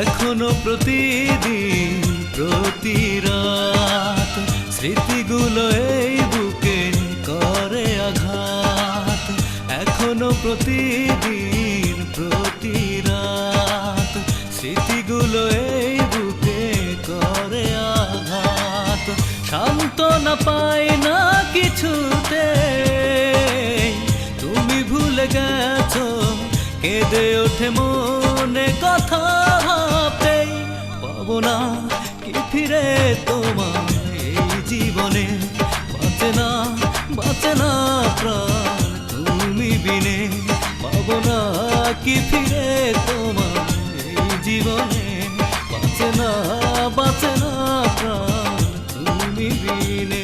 এখনও প্রতিদিন, প্রতি রাত স্মৃতিগুলো এই বুকে করে আঘাত। এখনও প্রতিদিন, প্রতি রাত স্মৃতিগুলো এই বুকে করে আঘাত। শান্ত না পাই না কিছুতে, তুমি ভুলে গেছো, কেঁদে ওঠে মনে কথা পাবো না কি ফিরে তোমার এই জীবনে? বাঁচে না বাঁচে না প্রাণ তুমি বিনে। পাবো না কি ফিরে তোমার এই জীবনে? বাঁচে না বাঁচে না প্রাণ তুমি বিনে।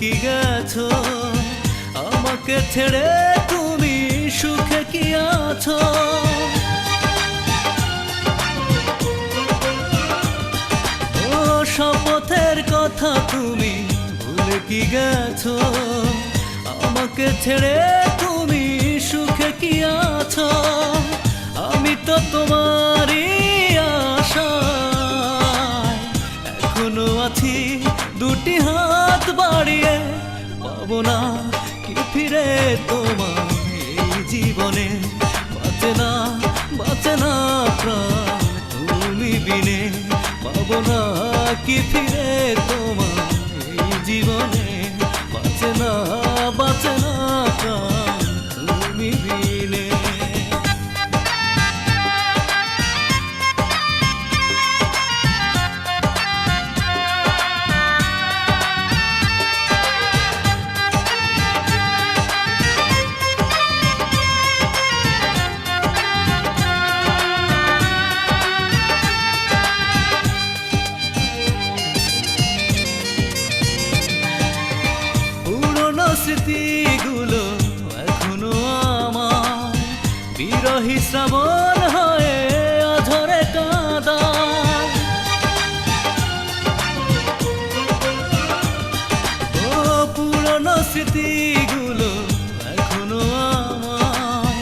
কি গেছো? আমাকে ছেড়ে তুমি সুখে কি আছো? ও শপথের কথা তুমি ভুলে কি গেছো? আমাকে ছেড়ে বাড়িয়ে পাবো না কি ফিরে তোমার এই জীবনে? বাঁচে না বাঁচে না প্রাণ তুমি বিনে। পাবো না কি ফিরে তোমার এই জীবনে? বাঁচে না বাঁচে না স্মৃতিগুলো এখনও আমার। বিরহী শ্রাবণ হয়ে অঝরে কাদা ও পুরনো স্মৃতিগুলো এখনও আমার।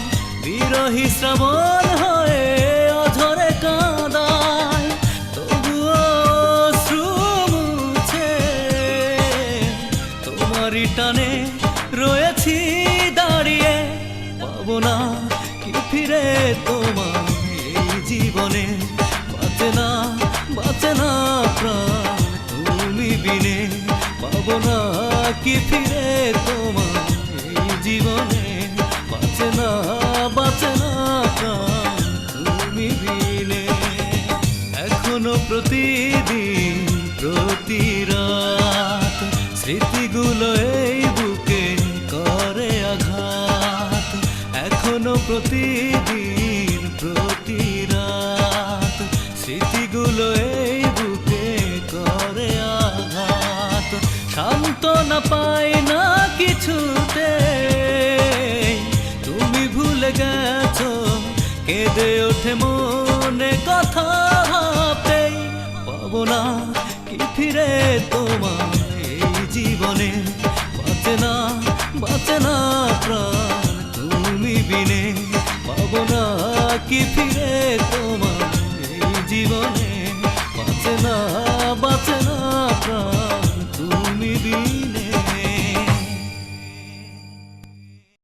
বিরহী শ্রাবণ হয়ে অঝরে কাদায়। তবুও অশ্রু মুছে তোমারই টানে ফিরে তোমার এই জীবনে। বাঁচে না বাঁচে না প্রাণ তুমি বিনে। পাবো না কি ফিরে তোমার এই জীবনে। বাঁচে না বাঁচে না প্রাণ তুমি বিনে। এখনও প্রতিদিন, প্রতি রাত স্মৃতিগুলো এই প্রতিদিন, প্রতি রাত স্মৃতিগুলো এই বুকে করে আঘাত। শান্ত না পাই না কিছুতে, তুমি ভুলে গেছো, কেঁদে ওঠে মনে কথা ভাবতেই পাবো না কি ফিরে তোমার এই জীবনে কি ফিরে তোমার জীবনে বাঁচে না।